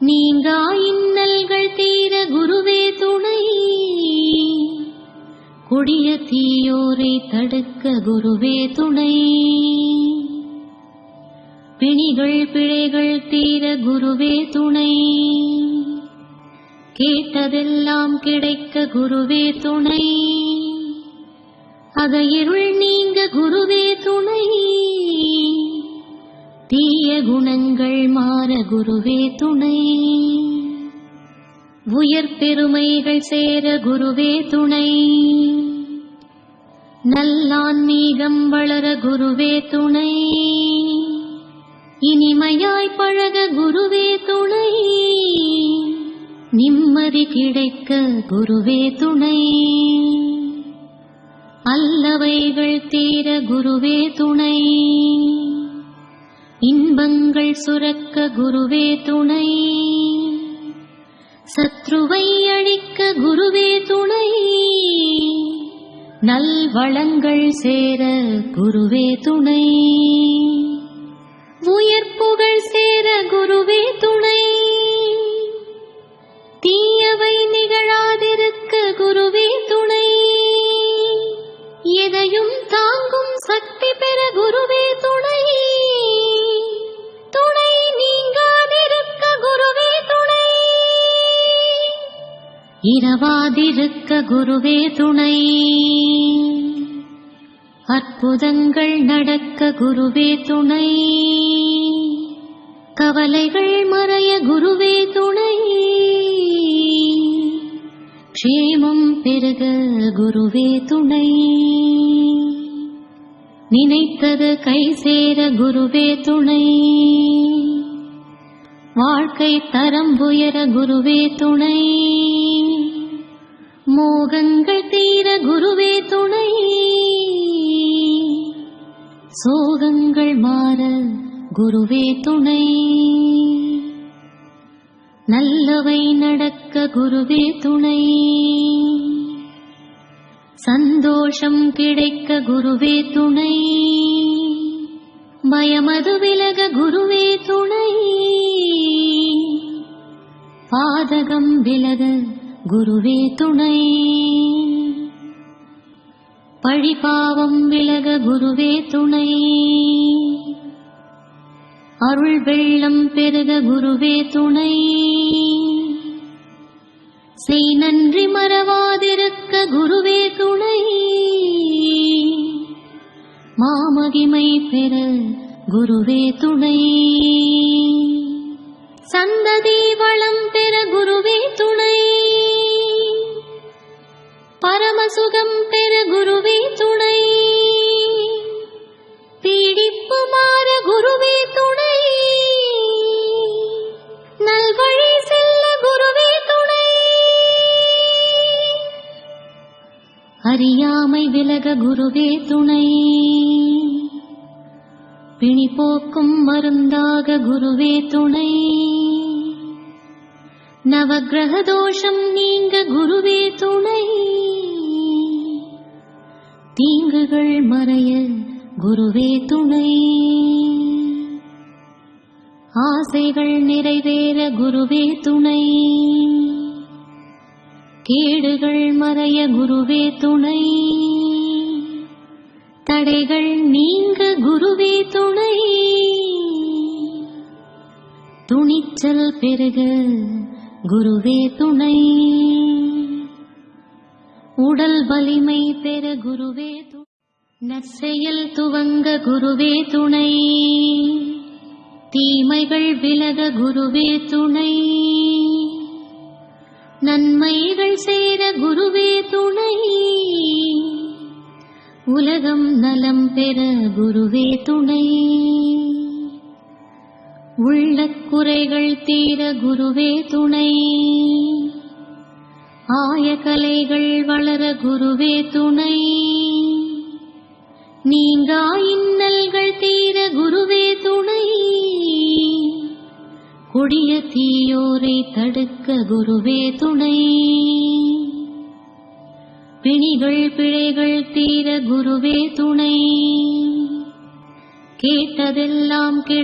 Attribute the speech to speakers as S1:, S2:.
S1: நீங்கா இன்னல்கள் தீர குருவே துணை. கொடிய தீயோரை தடுக்க குருவே துணை. பிணிகள் பிழைகள் தீர குருவே துணை. கேட்டதெல்லாம் கிடைக்க குருவே துணை. அத இருள் நீங்க குருவே துணை. தீய குணங்கள் மாற குருவே துணை. உயர் பெருமைகள் சேர குருவே துணை. நல்லான்மீகம் வளர குருவே துணை. இனிமையாய் பழக குருவே துணை. நிம்மதி கிடைக்க குருவே துணை. அல்லவைகள் தீர குருவே துணை. இன்பங்கள் சுரக்க குருவே துணை. சத்ருவை அழிக்க குருவே துணை. நல்வளங்கள் சேர குருவே துணை. இரவாதிருக்க குருவே துணை. அற்புதங்கள் நடக்க குருவே துணை. கவலைகள் மறைய குருவே துணை. க்ஷேமம் பெருக குருவே துணை. நினைத்தது கை சேர குருவே துணை. வாழ்க்கை தரம் உயர குருவே துணை. குருவே துணை. நல்லவை நடக்க குருவே துணை. சந்தோஷம் கிடைக்க குருவே துணை. பயமது விலக குருவே துணை. பாதகம் விலக குருவே துணை. பழிபாவம் விலக குருவே துணை. அருள் வெள்ளம் பெருக குருவே துணை. செய் நன்றி மறவாதிருக்க குருவே துணை. மாமகிமை பெற குருவே துணை. சந்ததி வளம் பெற குருவே துணை. பரமசுகம் பெற குருவே துணை. பீடிப்பு மாற குருவே அறியாமை விலக குருவே துணை. பிணி போக்கும் மருந்தாக குருவே துணை. நவகிரக தோஷம் நீங்க குருவே துணை. தீங்குகள் மறைய குருவே துணை. ஆசைகள் நிறைவேற குருவே துணை. கேடுகள் மறைய குருவே துணை. தடைகள் நீங்க குருவே துணை. துணிச்சல் பெருக குருவே துணை. உடல் வலிமை பெற குருவே துணை. நற்செயல் துவங்க குருவே துணை. தீமைகள் விலக குருவே துணை. நன்மைகள் சேர குருவே துணை. உலகம் நலம் பெற குருவே துணை. உள்ள குறைகள் தீர குருவே துணை. ஆய கலைகள் வளர குருவே துணை. நீங்கா இன்ன கொடிய தீயோரை தடுக்க குருவே துணை. பிணிகள் பிழைகள் தீர குருவே துணை. கேட்டதெல்லாம் கெட